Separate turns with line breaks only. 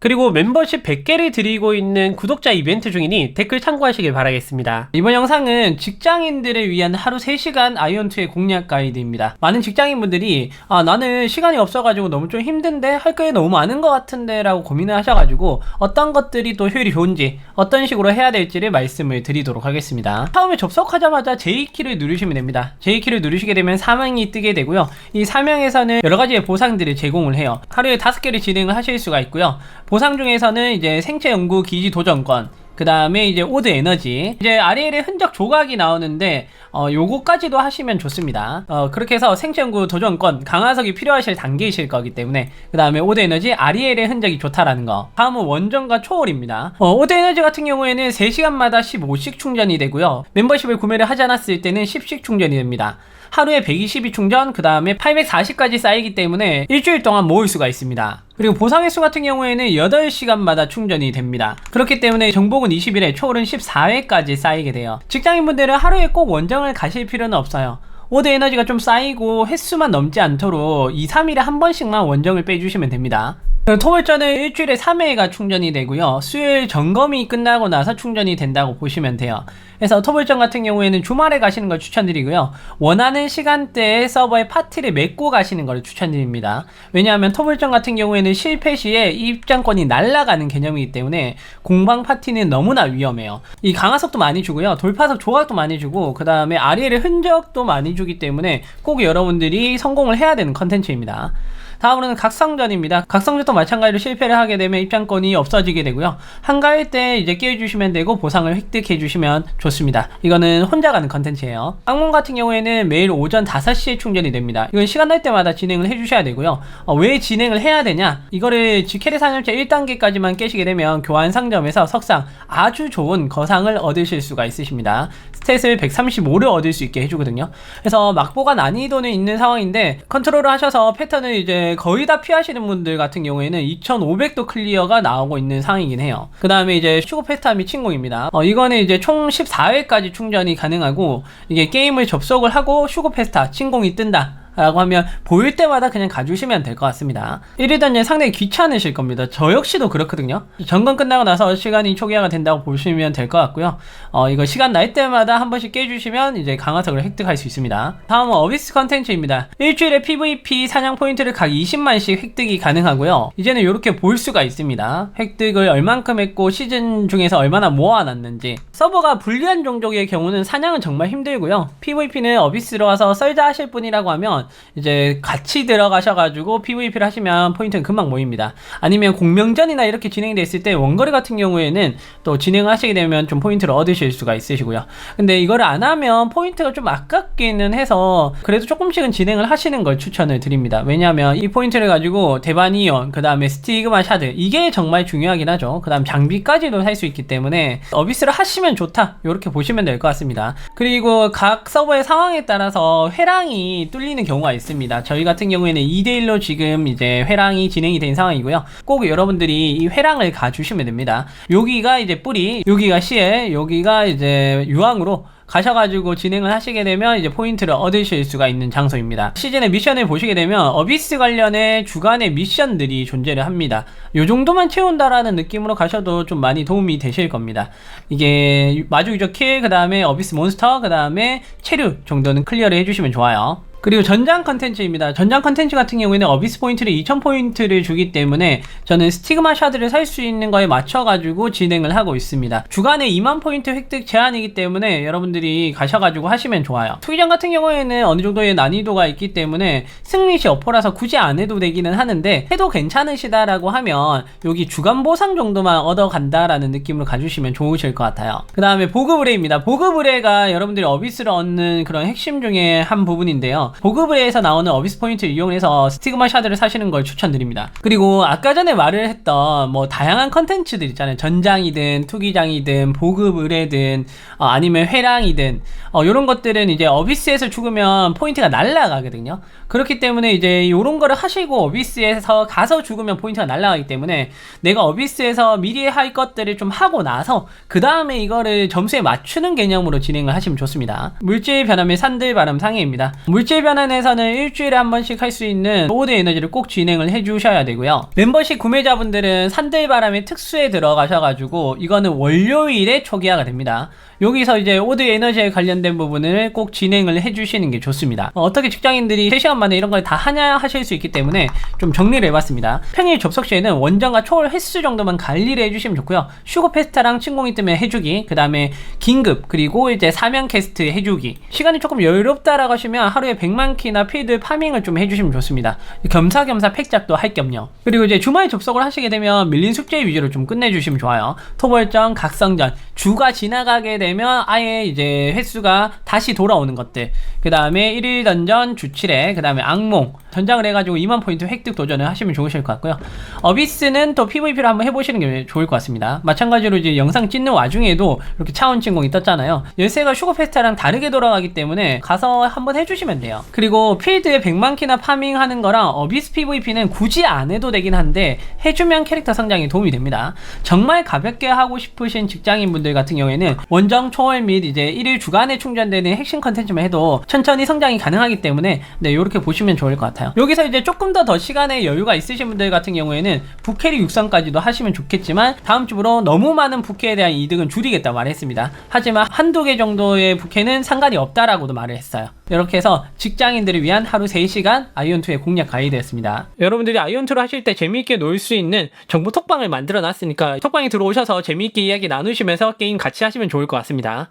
그리고 멤버십 100개를 드리고 있는 구독자 이벤트 중이니 댓글 참고하시길 바라겠습니다. 이번 영상은 직장인들을 위한 하루 3시간 아이언2의 공략 가이드입니다. 많은 직장인분들이 아 나는 시간이 없어가지고 너무 좀 힘든데 할 게 너무 많은 것 같은데 라고 고민을 하셔가지고 어떤 것들이 또 효율이 좋은지 어떤 식으로 해야 될지를 말씀을 드리도록 하겠습니다. 처음에 접속하자마자 J키를 누르시면 됩니다. J키를 누르시게 되면 사명이 뜨게 되고요. 이 사명에서는 여러 가지의 보상들을 제공을 해요. 하루에 5개를 진행을 하실 수가 있고요. 보상 중에서는 이제 생체 연구 기지 도전권, 그 다음에 이제 오드 에너지, 이제 아리엘의 흔적 조각이 나오는데, 어, 요거까지도 하시면 좋습니다. 어, 그렇게 해서 생체 연구 도전권, 강화석이 필요하실 단계이실 거기 때문에, 그 다음에 오드 에너지, 아리엘의 흔적이 좋다라는 거. 다음은 원전과 초월입니다. 어, 오드 에너지 같은 경우에는 3시간마다 15씩 충전이 되고요. 멤버십을 구매를 하지 않았을 때는 10씩 충전이 됩니다. 하루에 120이 충전, 그 다음에 840까지 쌓이기 때문에 일주일 동안 모을 수가 있습니다. 그리고 보상 횟수 같은 경우에는 8시간마다 충전이 됩니다. 그렇기 때문에 정복은 20일에 초월은 14회까지 쌓이게 돼요. 직장인분들은 하루에 꼭 원정을 가실 필요는 없어요. 오드 에너지가 좀 쌓이고 횟수만 넘지 않도록 2, 3일에 한 번씩만 원정을 빼주시면 됩니다. 토월전은 일주일에 3회가 충전이 되고요. 수요일 점검이 끝나고 나서 충전이 된다고 보시면 돼요. 그래서 토벌전 같은 경우에는 주말에 가시는 걸 추천드리고요. 원하는 시간대에 서버에 파티를 맺고 가시는 걸 추천드립니다. 왜냐하면 토벌전 같은 경우에는 실패 시에 입장권이 날아가는 개념이기 때문에 공방 파티는 너무나 위험해요. 이 강화석도 많이 주고요. 돌파석 조각도 많이 주고 그 다음에 아리엘의 흔적도 많이 주기 때문에 꼭 여러분들이 성공을 해야 되는 컨텐츠입니다. 다음으로는 각성전입니다. 각성전도 마찬가지로 실패를 하게 되면 입장권이 없어지게 되고요. 한가일 때 이제 깨워주시면 되고 보상을 획득해 주시면 좋습니다. 이거는 혼자 가는 컨텐츠예요. 악몽 같은 경우에는 매일 오전 5시에 충전이 됩니다. 이건 시간 날 때마다 진행을 해주셔야 되고요. 어, 왜 진행을 해야 되냐? 이거를 지케리 상점체 1단계까지만 깨시게 되면 교환 상점에서 석상 아주 좋은 거상을 얻으실 수가 있으십니다. 스탯을 135를 얻을 수 있게 해주거든요. 그래서 막보가 난이도는 있는 상황인데 컨트롤을 하셔서 패턴을 이제 거의 다 피하시는 분들 같은 경우에는 2500도 클리어가 나오고 있는 상황이긴 해요. 그 다음에 이제 슈고 페스타 미친공입니다. 어, 이거는 이제 총 14회까지 충전이 가능하고 이게 게임을 접속을 하고 슈고 페스타 친공이 뜬다. 라고 하면 보일 때마다 그냥 가주시면 될 것 같습니다. 1위 단계 상당히 귀찮으실 겁니다. 저 역시도 그렇거든요. 점검 끝나고 나서 시간이 초기화가 된다고 보시면 될 것 같고요. 어, 이거 시간 날 때마다 한 번씩 깨주시면 이제 강화석을 획득할 수 있습니다. 다음은 어비스 컨텐츠입니다. 일주일에 PVP 사냥 포인트를 각 20만씩 획득이 가능하고요. 이제는 이렇게 볼 수가 있습니다. 획득을 얼만큼 했고 시즌 중에서 얼마나 모아놨는지. 서버가 불리한 종족의 경우는 사냥은 정말 힘들고요. PVP는 어비스로 와서 썰자 하실 분이라고 하면 이제 같이 들어가셔가지고 PVP를 하시면 포인트는 금방 모입니다. 아니면 공명전이나 이렇게 진행됐을 때 원거리 같은 경우에는 또 진행을 하시게 되면 좀 포인트를 얻으실 수가 있으시고요. 근데 이거를 안 하면 포인트가 좀 아깝기는 해서 그래도 조금씩은 진행을 하시는 걸 추천을 드립니다. 왜냐하면 이 포인트를 가지고 대바니온, 그 다음에 스티그마 샤드 이게 정말 중요하긴 하죠. 그 다음 장비까지도 살 수 있기 때문에 어비스를 하시면 좋다 이렇게 보시면 될 것 같습니다. 그리고 각 서버의 상황에 따라서 회랑이 뚫리는 경우 가 있습니다. 저희 같은 경우에는 2대1로 지금 이제 회랑이 진행이 된 상황이고요. 꼭 여러분들이 이 회랑을 가주시면 됩니다. 여기가 이제 뿌리, 여기가 시에, 여기가 이제 유황으로 가셔가지고 진행을 하시게 되면 이제 포인트를 얻으실 수가 있는 장소입니다. 시즌의 미션을 보시게 되면 어비스 관련의 주간의 미션들이 존재를 합니다. 요 정도만 채운다라는 느낌으로 가셔도 좀 많이 도움이 되실 겁니다. 이게 마주 유저 킬, 그 다음에 어비스 몬스터, 그 다음에 체류 정도는 클리어를 해주시면 좋아요. 그리고 전장 컨텐츠입니다. 전장 컨텐츠 같은 경우에는 어비스 포인트를 2000포인트를 주기 때문에 저는 스티그마 샤드를 살 수 있는 거에 맞춰가지고 진행을 하고 있습니다. 주간에 2만 포인트 획득 제한이기 때문에 여러분들이 가셔가지고 하시면 좋아요. 투기장 같은 경우에는 어느 정도의 난이도가 있기 때문에 승리시 어퍼라서 굳이 안 해도 되기는 하는데 해도 괜찮으시다라고 하면 여기 주간 보상 정도만 얻어간다라는 느낌으로 가주시면 좋으실 것 같아요. 그 다음에 보급 의뢰입니다. 보급 의뢰가 여러분들이 어비스를 얻는 그런 핵심 중에 한 부분인데요. 보급의에서 나오는 어비스 포인트를 이용해서 스티그마 샤드를 사시는 걸 추천드립니다. 그리고 아까 전에 말을 했던 뭐 다양한 컨텐츠들 있잖아요. 전장이든 투기장이든 보급 의뢰든 어, 아니면 회랑이든 어, 이런 것들은 이제 어비스에서 죽으면 포인트가 날라가거든요. 그렇기 때문에 이제 이런 거를 하시고 어비스에서 가서 죽으면 포인트가 날라가기 때문에 내가 어비스에서 미리 할 것들을 좀 하고 나서 그 다음에 이거를 점수에 맞추는 개념으로 진행을 하시면 좋습니다. 물질 변화면 산들 바람 상해입니다. 물질 일주일 변환에서는 일주일에 한 번씩 할 수 있는 오드 에너지를 꼭 진행을 해주셔야 되고요. 멤버십 구매자분들은 산들 바람의 특수에 들어가셔가지고 이거는 월요일에 초기화가 됩니다. 여기서 이제 오드 에너지에 관련된 부분을 꼭 진행을 해주시는 게 좋습니다. 어, 떻게 직장인들이 3시간 만에 이런 걸 다 하냐 하실 수 있기 때문에 좀 정리를 해봤습니다. 평일 접속 시에는 원정과 초월 횟수 정도만 관리를 해주시면 좋고요. 슈거 페스타랑 침공이 뜨면 해주기, 그 다음에 긴급, 그리고 이제 사명 캐스트 해주기. 시간이 조금 여유롭다라고 하시면 하루에 100만 키나 필드 파밍을 좀 해주시면 좋습니다. 겸사겸사 팩잡도 할 겸요. 그리고 이제 주말에 접속을 하시게 되면 밀린 숙제 위주로 좀 끝내주시면 좋아요. 토벌전, 각성전, 주가 지나가게 되면 아예 이제 횟수가 다시 돌아오는 것들. 그 다음에 1일 던전 주 7회, 그 다음에 악몽. 전장을 해가지고 2만 포인트 획득 도전을 하시면 좋으실 것 같고요. 어비스는 또 PVP를 한번 해보시는 게 좋을 것 같습니다. 마찬가지로 이제 영상 찍는 와중에도 이렇게 차원 진공이 떴잖아요. 열쇠가 슈거페스타랑 다르게 돌아가기 때문에 가서 한번 해주시면 돼요. 그리고 필드에 100만 키나 파밍하는 거랑 어비스 PVP는 굳이 안 해도 되긴 한데 해주면 캐릭터 성장에 도움이 됩니다. 정말 가볍게 하고 싶으신 직장인분들 같은 경우에는 원정 초월 및 이제 1일 주간에 충전되는 핵심 컨텐츠만 해도 천천히 성장이 가능하기 때문에 네, 이렇게 보시면 좋을 것 같아요. 여기서 이제 조금 더 더 시간에 여유가 있으신 분들 같은 경우에는 부캐리 육성까지도 하시면 좋겠지만 다음 주부로 너무 많은 부캐에 대한 이득은 줄이겠다 말했습니다. 하지만 한두 개 정도의 부캐는 상관이 없다라고도 말을 했어요. 이렇게 해서 직장인들을 위한 하루 3시간 아이온2의 공략 가이드였습니다. 여러분들이 아이온2를 하실 때 재미있게 놀 수 있는 정보 톡방을 만들어 놨으니까 톡방에 들어오셔서 재미있게 이야기 나누시면서 게임 같이 하시면 좋을 것 같습니다.